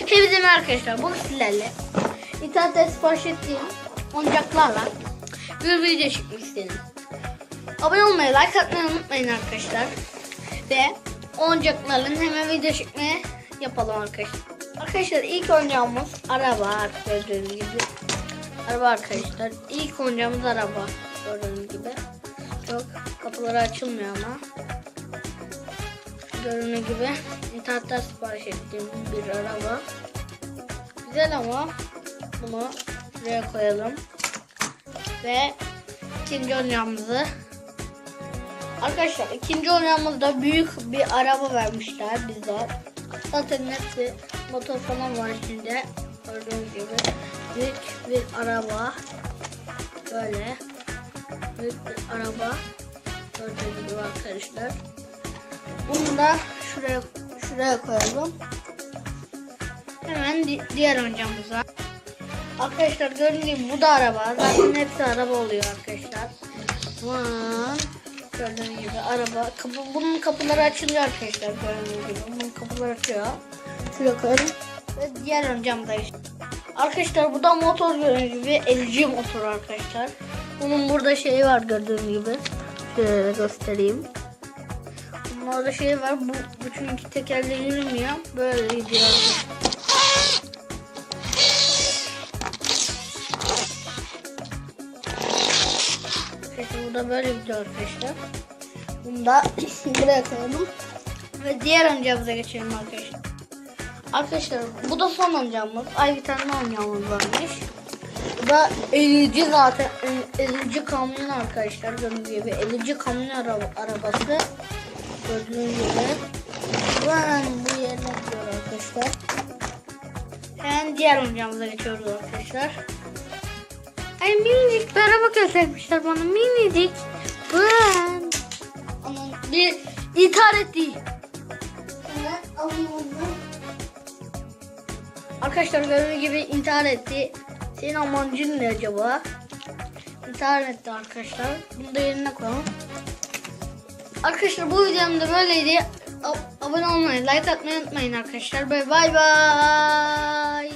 Merhaba arkadaşlar. Bugün sizlerle internette sipariş ettiğim oyuncaklarla bir video çekmek istedim. Abone olmayı, like atmayı unutmayın arkadaşlar. Ve oyuncaklarla hemen video çekmeye yapalım arkadaşlar. Arkadaşlar ilk oyuncağımız araba gördüğünüz gibi. Araba arkadaşlar. İlk oyuncağımız araba gördüğünüz gibi. Çok kapıları açılmıyor ama. Göründüğü gibi internetten sipariş ettiğim bir araba. Güzel ama bunu şuraya koyalım. Ve ikinci oyuncağımızı Arkadaşlar ikinci oyuncağımızda büyük bir araba vermişler bize. Zaten hepsi motor falan var içinde. Gördüğünüz gibi büyük bir araba. Böyle büyük bir araba. Gördüğünüz gibi arkadaşlar. Bunu da şuraya şuraya koyalım. Hemen di- diğer oyuncağımıza. Arkadaşlar gördüğünüz gibi bu da araba. Zaten hepsi araba oluyor arkadaşlar. Vay. Gördüğünüz gibi araba. Kapı, bunun kapıları açılıyor arkadaşlar. Gördüğünüz gibi. Bunun kapıları açıyor. Şuraya koyalım. Ve diğer oyuncağımıza işte. Arkadaşlar bu da motor gördüğünüz gibi LG motor arkadaşlar. Bunun burada şeyi var gördüğünüz gibi. Şöyle göstereyim. Orada şey var. Bu, bu çünkü tekerle yürümüyor. Böyle gidiyor. Arkadaşlar bu da böyle gidiyor arkadaşlar. Bunu da buraya koyalım. Ve diğer oyuncağımıza geçelim arkadaşlar. Arkadaşlar bu da son oyuncağımız. Ay bir tane oyuncağımız varmış. Bu da elici zaten. Elici kamyon arkadaşlar. Gördüğünüz gibi elici kamyon araba, arabası. Gördüğünüz gibi. Bu yerine gidiyor arkadaşlar. Hemen diğer oyuncağımıza geçiyoruz arkadaşlar. Ay minicik bir araba göstermişler bana minicik. Ben. Bir intihar etti. Arkadaşlar gördüğünüz gibi intihar etti. Senin amacın ne acaba? İntihar etti arkadaşlar. Bunu da yerine koyalım. Arkadaşlar bu videom da böyleydi. A- abone olmayı, like atmayı unutmayın arkadaşlar. Bay bay.